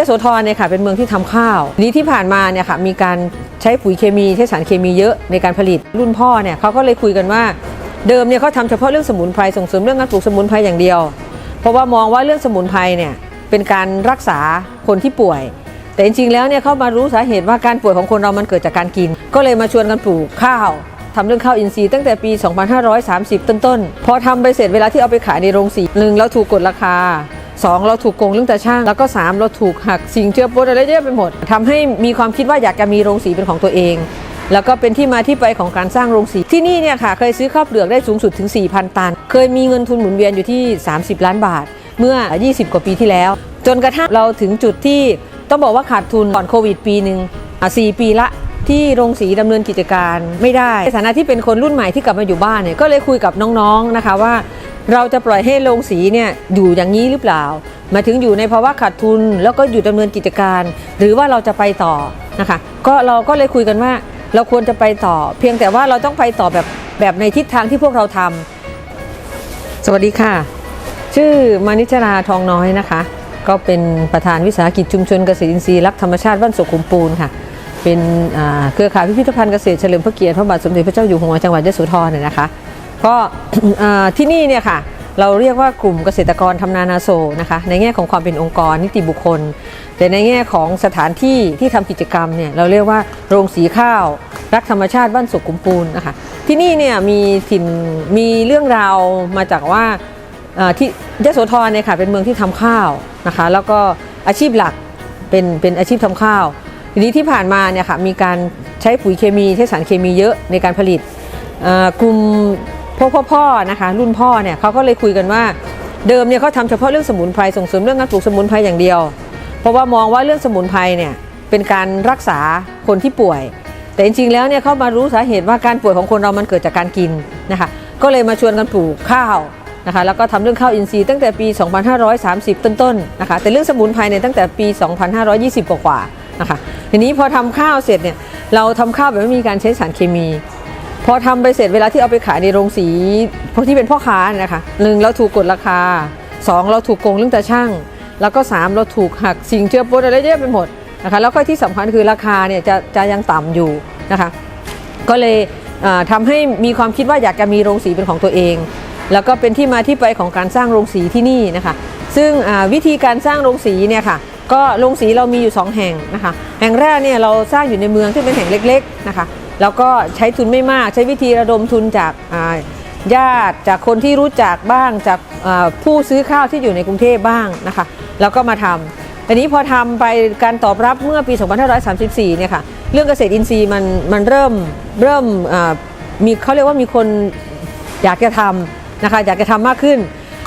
ยโสธรเนี่ยค่ะเป็นเมืองที่ทำข้าวทีนี้ที่ผ่านมาเนี่ยค่ะมีการใช้ปุ๋ยเคมีใช้สารเคมีเยอะในการผลิตรุ่นพ่อเนี่ยเขาก็เลยคุยกันว่าเดิมเนี่ยเขาทำเฉพาะเรื่องสมุนไพรส่งเสริมเรื่องการปลูกสมุนไพรอย่างเดียว เพราะว่ามองว่าเรื่องสมุนไพรเนี่ยเป็นการรักษาคนที่ป่วย แต่จริงๆแล้วเนี่ยเขามารู้สาเหตุว่าการป่วยของคนเรามันเกิดจากการกิน ก็เลยมาชวนกันปลูกข้าวทำเรื่องข้าวอินทรีย์ตั้งแต่ปี 2530 ต้นๆ พอทำไปเสร็จเวลาที่เอาไปขายในโรงสีหนึ่งเราถูกกดราคา 2 เราถูกโกงเรื่องแต่ช่าง แล้วก็ 3 เราถูกหักสิ่งเจือปนอะไรเยอะไปหมดทำให้มีความคิดว่าอยากจะมีโรงสีเป็นของตัวเอง แล้วก็เป็นที่มาที่ไปของการสร้างโรงสี ที่นี่เนี่ยค่ะเคยซื้อข้าวเปลือกได้สูงสุดถึง 4,000 ตัน เคยมีเงินทุนหมุนเวียนอยู่ที่ 30 ล้านบาท เมื่อ 20 กว่าปีที่แล้ว จนกระทั่งเราถึงจุดที่ต้องบอกว่าขาดทุนก่อนโควิดปีหนึ่งอะ4ปีละที่โรงสีดำเนินกิจการไม่ได้ในฐานะที่เป็นคนรุ่นใหม่ที่กลับมาอยู่บ้านเนี่ยก็เลยคุยกับน้องๆนะคะว่า เราจะปล่อยให้โรงสีเนี่ยอยู่อย่างนี้หรือเปล่ามาถึงอยู่ในภาวะขาดทุน แล้วก็หยุดดำเนินกิจการ หรือว่าเราจะไปต่อนะคะ ก็เราก็เลยคุยกันว่า เราควรจะไปต่อ เพียงแต่ว่าเราต้องไปต่อแบบแบบในทิศทางที่พวกเราทำสวัสดีค่ะ ชื่อมานิชราทองน้อยนะคะ ก็เป็นประธานวิสาหกิจชุมชนเกษตรอินทรีย์รักธรรมชาติบ้านสุขุมปูนค่ะ เป็นเครือข่ายพิพิธภัณฑ์เกษตรเฉลิมพระเกียรติพระบาทสมเด็จพระเจ้าอยู่หัวจังหวัดยโสธรเนี่ยนะคะ ก็ที่นี่เนี่ยค่ะเราเรียกว่ากลุ่มเกษตรกรทำนานาโซนะคะในแง่ของความเป็นองค์กรนิติบุคคล แต่ในแง่ของสถานที่ที่ทำกิจกรรมเนี่ยเราเรียกว่าโรงสีข้าว รักธรรมชาติบ้านสุขุมปูนนะคะที่นี่เนี่ยมีถิ่นมีเรื่องราวมาจากว่าที่ยโสธรเนี่ยค่ะเป็นเมืองที่ทำข้าวนะคะแล้วก็อาชีพหลักเป็นเป็นอาชีพทำข้าวทีนี้ที่ผ่านมาเนี่ยค่ะมีการใช้ปุ๋ยเคมีใช้สารเคมีเยอะในการผลิตกลุ่ม พวกพ่อๆนะคะ รุ่นพ่อเนี่ยเขาก็เลยคุยกันว่า เดิมเนี่ยเขาทำเฉพาะเรื่องสมุนไพรส่งเสริมเรื่องการปลูกสมุนไพรอย่างเดียว เพราะว่ามองว่าเรื่องสมุนไพรเนี่ยเป็นการรักษาคนที่ป่วย แต่จริงๆแล้วเนี่ยเขามารู้สาเหตุว่าการป่วยของคนเรามันเกิดจากการกินนะคะก็เลยมาชวนกันปลูกข้าวนะคะแล้วก็ทำเรื่องข้าวอินทรีย์ตั้งแต่ปี 2530 ต้นๆนะคะแต่เรื่องสมุนไพรเนี่ยตั้งแต่ปี 2520 กว่าๆนะคะทีนี้พอทำข้าวเสร็จเนี่ยเราทำข้าวแบบไม่มีการใช้สารเคมี พอทำไปเสร็จเวลาที่เอาไปขายในโรงสีพวกที่เป็นพ่อค้านะคะหนึ่งเราถูกกดราคา 2 เราถูกโกงเรื่องแต่ช่าง แล้วก็ 3 เราถูกหักสิ่งเจือปนอะไรเยอะไปหมดนะคะแล้วก็ที่สำคัญคือราคาเนี่ยจะจะยังต่ำอยู่นะคะก็เลยเอ่อทำให้มีความคิดว่าอยากจะมีโรงสีเป็นของตัวเอง แล้วก็เป็นที่มาที่ไปของการสร้างโรงสีที่นี่นะคะซึ่งวิธีการสร้างโรงสีเนี่ยค่ะก็โรงสีเรามีอยู่ 2 แห่งนะคะแห่งแรกเนี่ยเราสร้างอยู่ในเมืองที่เป็นแห่งเล็กๆนะคะ แล้วก็ใช้ทุนไม่มาก ใช้วิธีระดมทุนจากญาติจากคนที่รู้จักบ้างจากผู้ซื้อข้าวที่อยู่ในกรุงเทพบ้างนะคะ แล้วก็มาทำทีนี้พอทำไปการตอบรับเมื่อปี 2534 เนี่ยค่ะเรื่องเกษตรอินทรีย์มันมันเริ่มเริ่มมีเขาเรียกว่ามีคนอยากจะทำนะคะอยากจะทำมากขึ้น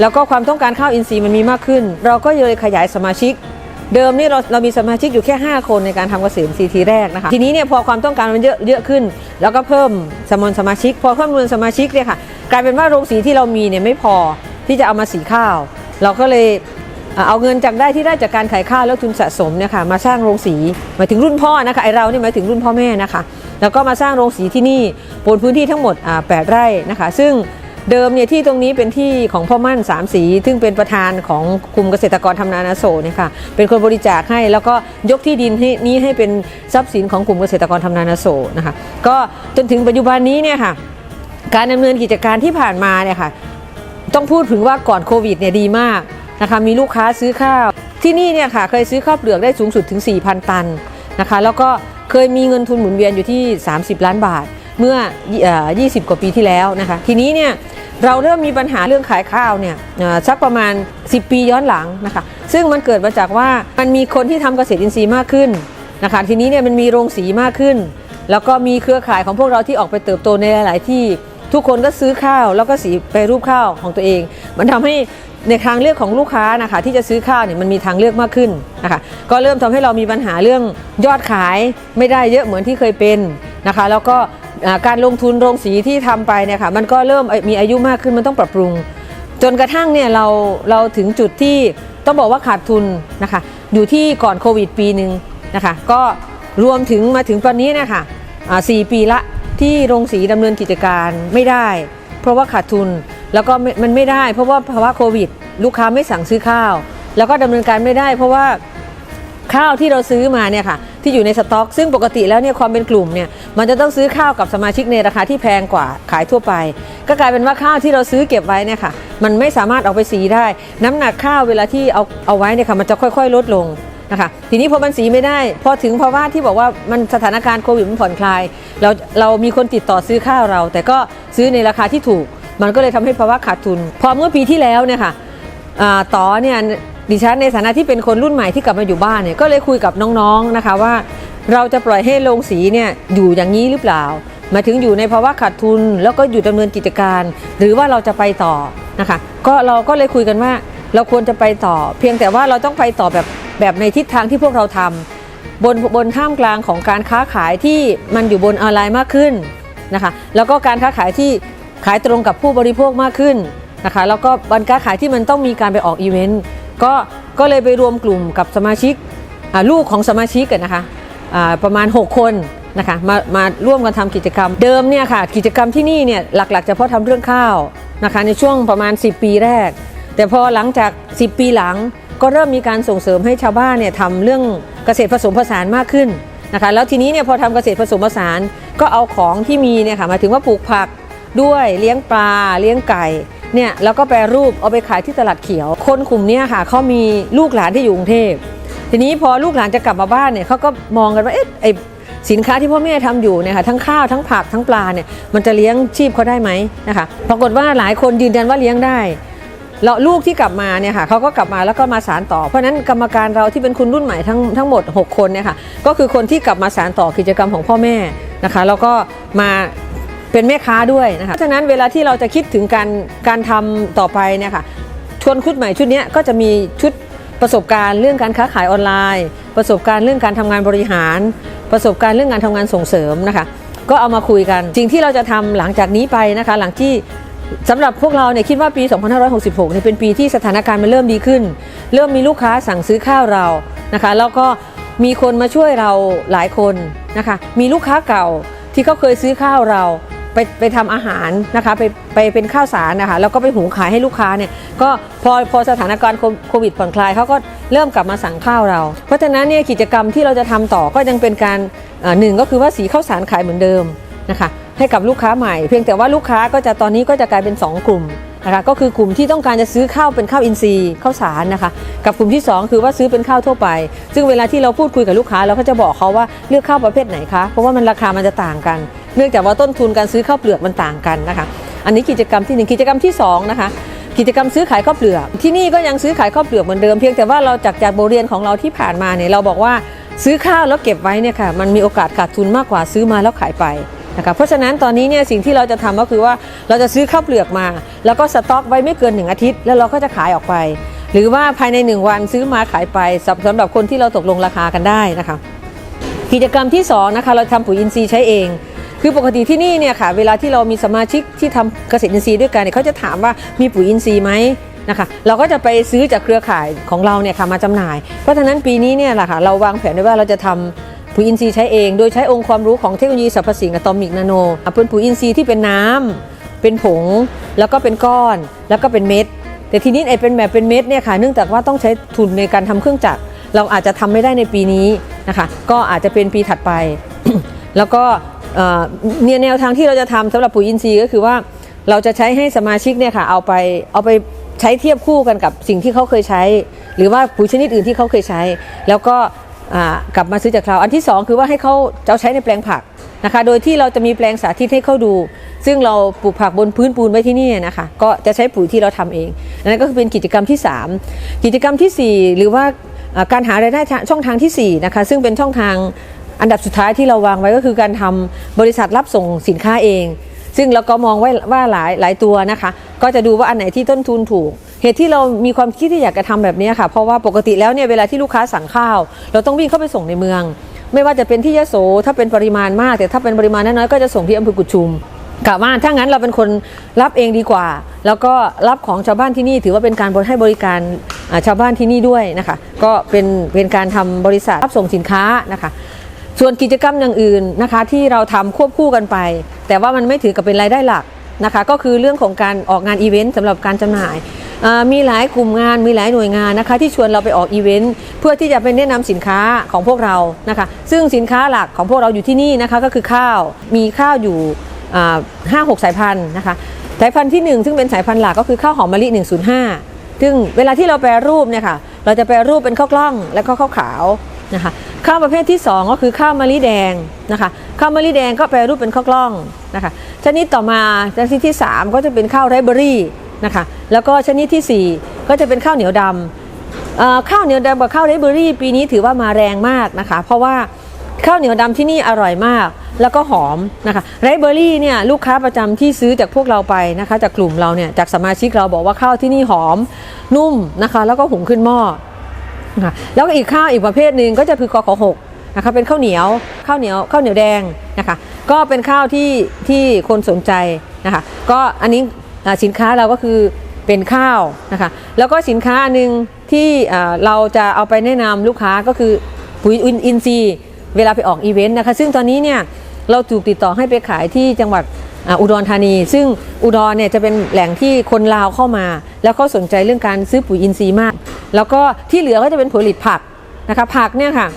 แล้วก็ความต้องการข้าวอินทรีย์มันมีมากขึ้น เราก็เลยขยายสมาชิก เดิมนี่เราเรามีสมาชิกอยู่แค่ 5 คนในการทำเกษตรซีทีแรกนะคะ ทีนี้เนี่ยพอความต้องการมันเยอะเยอะขึ้น แล้วก็เพิ่มจำนวนสมาชิก พอเพิ่มจำนวนสมาชิกเนี่ยค่ะกลายเป็นว่าโรงสีที่เรามีเนี่ยไม่พอที่จะเอามาสีข้าว เราก็เลยเอาเงินจากได้ที่ได้จากการขายข้าวแล้วทุนสะสมเนี่ยค่ะมาสร้างโรงสีหมายถึงรุ่นพ่อนะคะไอเรานี่หมายถึงรุ่นพ่อแม่นะคะ แล้วก็มาสร้างโรงสีที่นี่บนพื้นที่ทั้งหมดอ่า8ไร่นะคะ ซึ่ง เดิมเนี่ยที่ตรงนี้เป็นที่ของพ่อมั่นสามสี ซึ่งเป็นประธานของกลุ่มเกษตรกรทำนานาโศเนี่ยค่ะเป็นคนบริจาคให้แล้วก็ยกที่ดินนี้ให้เป็นทรัพย์สินของกลุ่มเกษตรกรทำนานาโศนะคะก็จนถึงปัจจุบันนี้เนี่ยค่ะการดำเนินกิจการที่ผ่านมาเนี่ยค่ะต้องพูดถึงว่าก่อนโควิดเนี่ยดีมากนะคะมีลูกค้าซื้อข้าว ที่นี่เนี่ยค่ะเคยซื้อข้าวเปลือกได้สูงสุดถึง 4,000 ตันนะคะแล้วก็เคยมีเงินทุนหมุนเวียนอยู่ที่ 30 ล้านบาท เมื่ออ่อ 20 กว่าปีที่แล้วนะคะทีนี้เนี่ยเราเริ่มมีปัญหาเรื่องขายข้าวเนี่ยสักประมาณ 10 ปีย้อนหลังนะคะซึ่งมันเกิดมาจากว่ามันมีคนที่ทำเกษตรอินทรีย์มากขึ้นนะคะทีนี้เนี่ยมันมีโรงสีมากขึ้น แล้วก็มีเครือข่ายของพวกเราที่ออกไปเติบโตในหลาย ๆ ที่ทุกคนก็ซื้อข้าวแล้วก็สีไปรูปข้าวของตัวเอง มันทำให้ในทางเลือกของลูกค้านะคะที่จะซื้อข้าวเนี่ยมันมีทางเลือกมากขึ้นนะคะก็เริ่มทำให้เรามีปัญหาเรื่องยอดขายไม่ได้เยอะเหมือนที่เคยเป็นนะคะแล้วก็ การลงทุนโรงสีที่ทำไปเนี่ยค่ะมันก็เริ่มมีอายุมากขึ้นมันต้องปรับปรุง จนกระทั่งเนี่ยเราเราถึงจุดที่ต้องบอกว่าขาดทุนนะคะอยู่ที่ก่อนโควิดปีหนึ่งนะคะก็รวมถึงมาถึงตอนนี้เนะคะอ่าสี่ปีละที่โรงสีดำเนินกิจการไม่ได้ เพราะว่าขาดทุนแล้วก็ม่มันไม่ได้ เพราะว่าภาวะโควิด ลูกค้าไม่สั่งซื้อข้าว แล้วก็ดำเนินการไม่ได้ เพราะว่า ข้าวที่เราซื้อมาเนี่ยค่ะที่อยู่ในสต็อก ซึ่งปกติแล้วเนี่ยความเป็นกลุ่มเนี่ยมันจะต้องซื้อข้าวกับสมาชิกในราคาที่แพงกว่าขายทั่วไป ก็กลายเป็นว่าข้าวที่เราซื้อเก็บไว้เนี่ยค่ะมันไม่สามารถเอาไปสีได้ น้ำหนักข้าวเวลาที่เอาเอาไว้เนี่ยค่ะมันจะค่อย ๆ ลดลงนะคะทีนี้พอมันสีไม่ได้ พอถึงภาวะที่บอกว่ามันสถานการณ์โควิดมันผ่อนคลายเราเรามีคนติดต่อซื้อข้าวเรา แต่ก็ซื้อในราคาที่ถูก มันก็เลยทำให้ภาวะขาดทุน พอเมื่อปีที่แล้วเนี่ยค่ะต่อเนี่ย ดิฉันในฐานะที่เป็นคนรุ่นใหม่ที่กลับมาอยู่บ้านเนี่ยก็เลยคุยกับน้องๆนะคะว่า เราจะปล่อยให้โรงสีเนี่ยอยู่อย่างนี้หรือเปล่า มาถึงอยู่ในภาวะขาดทุน แล้วก็อยู่ดำเนินกิจการ หรือว่าเราจะไปต่อนะคะก็เราก็เลยคุยกันว่าเราควรจะไปต่อ เพียงแต่ว่าเราต้องไปต่อแบบแบบในทิศทางที่พวกเราทำบนบนท่ามกลางของการค้าขายที่มันอยู่บนออนไลน์มากขึ้นนะคะแล้วก็การค้าขายที่ขายตรงกับผู้บริโภคมากขึ้นนะคะแล้วก็วันค้าขายที่มันต้องมีการไปออกอีเวนต์ ก็ก็เลยไปรวมกลุ่มกับสมาชิกลูกของสมาชิกกันนะคะประมาณ 6 คนนะคะมามาร่วมกันทำกิจกรรมเดิมเนี่ยค่ะกิจกรรมที่นี่เนี่ยหลักๆเพาะทำเรื่องข้าวนะคะในช่วงประมาณ 10 ปีแรก แต่พอหลังจาก 10 ปีหลังก็เริ่มมีการส่งเสริมให้ชาวบ้านเนี่ยทำเรื่องเกษตรผสมผสานมากขึ้นนะคะแล้วทีนี้เนี่ยพอทำเกษตรผสมผสานก็เอาของที่มีเนี่ยค่ะมาถึงว่าปลูกผักด้วยเลี้ยงปลาเลี้ยงไก่ เนี่ยแล้วก็แปรรูปเอาไปขายที่ตลาดเขียว คนกลุ่มนี้ค่ะเขามีลูกหลานที่อยู่กรุงเทพทีนี้พอลูกหลานจะกลับมาบ้านเนี่ยเขาก็มองกันว่าเอ๊ะไอสินค้าที่พ่อแม่ทำอยู่เนี่ยค่ะทั้งข้าวทั้งผักทั้งปลาเนี่ยมันจะเลี้ยงชีพเขาได้ไหมนะคะปรากฏว่าหลายคนยืนยันว่าเลี้ยงได้แล้วลูกที่กลับมาเนี่ยค่ะเขาก็กลับมาแล้วก็มาสารต่อ เพราะฉะนั้นกรรมการเราที่เป็นคุณรุ่นใหม่ทั้งทั้งหมด 6 คนเนี่ยค่ะก็คือคนที่กลับมาสารต่อกิจกรรมของพ่อแม่นะคะแล้วก็มา เป็นแม่ค้าด้วยนะคะ เพราะฉะนั้นเวลาที่เราจะคิดถึงการการทำต่อไปเนี่ยค่ะชวนคุดใหม่ชุดนี้ก็จะมีชุดประสบการณ์เรื่องการค้าขายออนไลน์ ประสบการณ์เรื่องการทำงานบริหาร ประสบการณ์เรื่องการทำงานส่งเสริมนะคะ ก็เอามาคุยกันสิ่งที่เราจะทำหลังจากนี้ไปนะคะ หลังที่สำหรับพวกเราเนี่ยคิดว่าปี 2566เนี่ยเป็นปีที่สถานการณ์มันเริ่มดีขึ้น เริ่มมีลูกค้าสั่งซื้อข้าวเรานะคะ แล้วก็มีคนมาช่วยเราหลายคนนะคะ มีลูกค้าเก่าที่เขาเคยซื้อข้าวเรา ไปไปทำอาหารนะคะไปไปเป็นข้าวสารนะคะแล้วก็ไปหุงขายให้ลูกค้าเนี่ยก็พอพอสถานการณ์โควิดผ่อนคลายเขาก็เริ่มกลับมาสั่งข้าวเรา เพราะฉะนั้นเนี่ยกิจกรรมที่เราจะทำต่อก็ยังเป็นการหนึ่งก็คือว่าสีข้าวสารขายเหมือนเดิมนะคะให้กับลูกค้าใหม่ เพียงแต่ว่าลูกค้าก็จะตอนนี้ก็จะกลายเป็น 2 กลุ่มนะคะก็คือกลุ่มที่ต้องการจะซื้อข้าวเป็นข้าวอินทรีย์ข้าวสารนะคะ กับกลุ่มที่ 2 คือว่าซื้อเป็นข้าวทั่วไป ซึ่งเวลาที่เราพูดคุยกับลูกค้าเราก็จะบอกเขาว่าเลือกข้าวประเภทไหนคะเพราะว่ามันราคามันจะต่างกัน เนื่องจากว่าต้นทุนการซื้อข้าวเปลือกมันต่างกันนะคะ อันนี้กิจกรรมที่หนึ่งกิจกรรมที่สองนะคะกิจกรรมซื้อขายข้าวเปลือก ที่นี่ก็ยังซื้อขายข้าวเปลือกเหมือนเดิมเพียงแต่ว่าเราจากจากบทเรียนของเราที่ผ่านมาเนี่ยเราบอกว่าซื้อข้าวแล้วเก็บไว้เนี่ยค่ะมันมีโอกาสขาดทุนมากกว่าซื้อมาแล้วขายไปนะคะเพราะฉะนั้นตอนนี้เนี่ยสิ่งที่เราจะทำก็คือว่าเราจะซื้อข้าวเปลือกมา แล้วก็สต็อกไว้ไม่เกิน 1 อาทิตย์ แล้วเราก็จะขายออกไป หรือว่าภายใน 1 วันซื้อมาขายไปสำสำหรับคนที่เราตกลงราคากันได้นะคะ กิจกรรมที่2นะคะเราทำปุ๋ยอินทรีย์ใช้เอง คือปกติที่นี่เนี่ยค่ะ เวลาที่เรามีสมาชิกที่ทำเกษตรอินทรีย์ด้วยกันเนี่ยเขาจะถามว่ามีปุ๋ยอินทรีย์ไหมนะคะเราก็จะไปซื้อจากเครือข่ายของเราเนี่ยค่ะมาจำหน่าย เพราะฉะนั้นปีนี้เนี่ยแหละค่ะเราวางแผนไว้ว่าเราจะทำปุ๋ยอินทรีย์ใช้เอง โดยใช้องค์ความรู้ของเทคโนโลยีสรรพสิ่งอะตอมิกนาโนเป็นปุ๋ยอินทรีย์ที่เป็นน้ำเป็นผง แล้วก็เป็นก้อน แล้วก็เป็นเม็ด แต่ทีนี้ไอ้เป็นแบบเป็นเม็ดเนี่ยค่ะเนื่องจากว่าต้องใช้ทุนในการทำเครื่องจักรเราอาจจะทำไม่ได้ในปีนี้นะคะก็อาจจะเป็นปีถัดไป แล้วก็ เนี่ยแนวทางที่เราจะทำสำหรับปุ๋ยอินทรีย์ก็คือว่าเราจะใช้ให้สมาชิกเนี่ยค่ะเอาไปเอาไปใช้เทียบคู่กันกับสิ่งที่เขาเคยใช้ หรือว่าปุ๋ยชนิดอื่นที่เขาเคยใช้ แล้วก็กลับมาซื้อจากเราอันที่สองคือว่าให้เขาจะเอาใช้ในแปลงผักนะคะ โดยที่เราจะมีแปลงสาธิตให้เขาดู ซึ่งเราปลูกผักบนพื้นปูนไว้ที่นี่นะคะ ก็จะใช้ปุ๋ยที่เราทำเองนนั้นก็คือเป็นกิจกรรมที่ 3 กิจกรรมทีสี่4 หรือว่าการหารายได้ช่องทางทีสี่4นะคะซึ่งเป็นช่องทาง อันดับสุดท้ายที่เราวางไว้ก็คือการทำบริษัทรับส่งสินค้าเอง ซึ่งเราก็มองไว้ว่าหลายหลายตัวนะคะ ก็จะดูว่าอันไหนที่ต้นทุนถูก เหตุที่เรามีความคิดที่อยากจะทำแบบนี้ค่ะ เพราะว่าปกติแล้วเนี่ยเวลาที่ลูกค้าสั่งข้าว เราต้องวิ่งเข้าไปส่งในเมือง ไม่ว่าจะเป็นที่ยโสถ้าเป็นปริมาณมาก แต่ถ้าเป็นปริมาณน้อยๆก็จะส่งที่อำเภอกุชุมกะว่าถ้างั้นเราเป็นคนรับเองดีกว่า แล้วก็รับของชาวบ้านที่นี่ถือว่าเป็นการบริให้บริการชาวบ้านที่นี่ด้วยนะคะ ก็เป็นเป็นการทำบริษัทรับส่งสินค้านะคะ ส่วนกิจกรรมอย่างอื่นนะคะ ที่เราทำควบคู่กันไป แต่ว่ามันไม่ถือกับเป็นรายได้หลักนะคะ ก็คือเรื่องของการออกงานอีเวนต์สำหรับการจำหน่ายมีหลายกลุ่มงานมีหลายหน่วยงานนะคะ ที่ชวนเราไปออกอีเวนต์เพื่อที่จะไปแนะนำสินค้าของพวกเรานะคะ ซึ่งสินค้าหลักของพวกเราอยู่ที่นี่นะคะก็คือข้าวมีข้าวอยู่ห้าหกสายพันธุ์นะคะสายพันธุ์ที่หนึ่งซึ่งเป็นสายพันธุ์หลักก็คือข้าวหอมมะลิ 105 ซึ่งเวลาที่เราแปรรูปเนี่ยค่ะเราจะแปรรูปเป็นข้าวกล้องและข้าวขาว นะคะข้าวประเภทที่ 2 ก็คือข้าวมะลิแดงนะคะข้าวมะลิแดงก็แปรรูปเป็นข้าวกล้องนะคะชนิดต่อมาชนิดที่ 3 ก็จะเป็นข้าวไรเบอรี่นะคะแล้วก็ชนิดทีสี่4 ก็จะเป็นข้าวเหนียวดำข้าวเหนียวดำกับข้าวไรเบอรี่ ปีนี้ถือว่ามาแรงมากนะคะเพราะว่าข้าวเหนียวดำที่นี่อร่อยมาก แล้วก็หอมนะคะไรเบอรี่เนี่ยลูกค้าประจำที่ซื้อจากพวกเราไปนะคะจากกลุ่มเราเนี่ยจากสมาชิกเราบอกว่าข้าวที่นี่หอมนุ่มนะคะแล้วก็หุงขึ้นหม้อ นะคะแล้วก็อีกข้าวอีกประเภทหนึ่งก็จะคือกอขอหกนะคะเป็นข้าวเหนียวข้าวเหนียวข้าวเหนียวแดงนะคะก็เป็นข้าวที่ที่คนสนใจนะคะก็อันนี้สินค้าเราก็คือเป็นข้าวนะคะแล้วก็สินค้าอันหนึ่งที่เราจะเอาไปแนะนำลูกค้าก็คือปุ๋ยอินทรีย์เวลาไปออกอีเวนต์นะคะซึ่งตอนนี้เนี่ยเราถูกติดต่อให้ไปขายที่จังหวัดอุดรธานี ซึ่งอุดรเนี่ยจะเป็นแหล่งที่คนลาวเข้ามา แล้วเขาสนใจเรื่องการซื้อปุ๋ยอินทรีย์มาก แล้วก็ที่เหลือก็จะเป็นผลิตผักนะคะผักเนี่ยค่ะ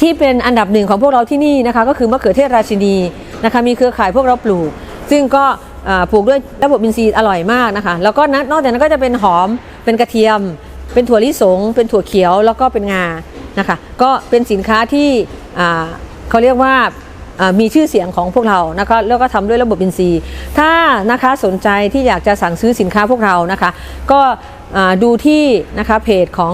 ที่เป็นอันดับหนึ่งของพวกเราที่นี่นะคะก็คือมะเขือเทศราชินีนะคะมีเครือข่ายพวกเราปลูก ซึ่งก็ปลูกด้วยระบบอินทรีย์อร่อยมากนะคะ แล้วก็นอกจากนั้นก็จะเป็นหอมเป็นกระเทียม เป็นถั่วลิสง เป็นถั่วเขียวแล้วก็เป็นงานะคะก็เป็นสินค้าที่เขาเรียกว่ามีชื่อเสียงของพวกเรานะคะแล้วก็ทำด้วยระบบอินทรีย์ ถ้านะคะสนใจที่อยากจะสั่งซื้อสินค้าพวกเรานะคะ ก็ ดูที่นะคะเพจของ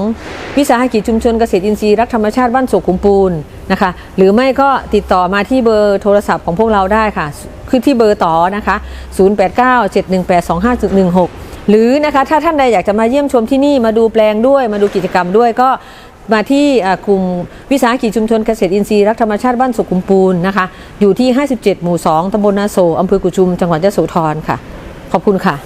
วิสาหกิจชุมชนเกษตรอินทรีย์รักธรรมชาติบ้านสุขุมปูนนะคะ หรือไม่ก็ติดต่อมาที่เบอร์โทรศัพท์ของพวกเราได้ค่ะ คือที่เบอร์ต่อนะคะ 0897182516 หรือนะคะถ้าท่านใดอยากจะมาเยี่ยมชมที่นี่มาดูแปลงด้วย มาดูกิจกรรมด้วยก็มาที่กลุ่มวิสาหกิจชุมชนเกษตรอินทรีย์รักธรรมชาติบ้านสุขุมปูนนะคะ อยู่ที่ 57 หมู่ 2ตำบลนาโศอำเภอกุชุม จังหวัดยะโสธรค่ะ ขอบคุณค่ะ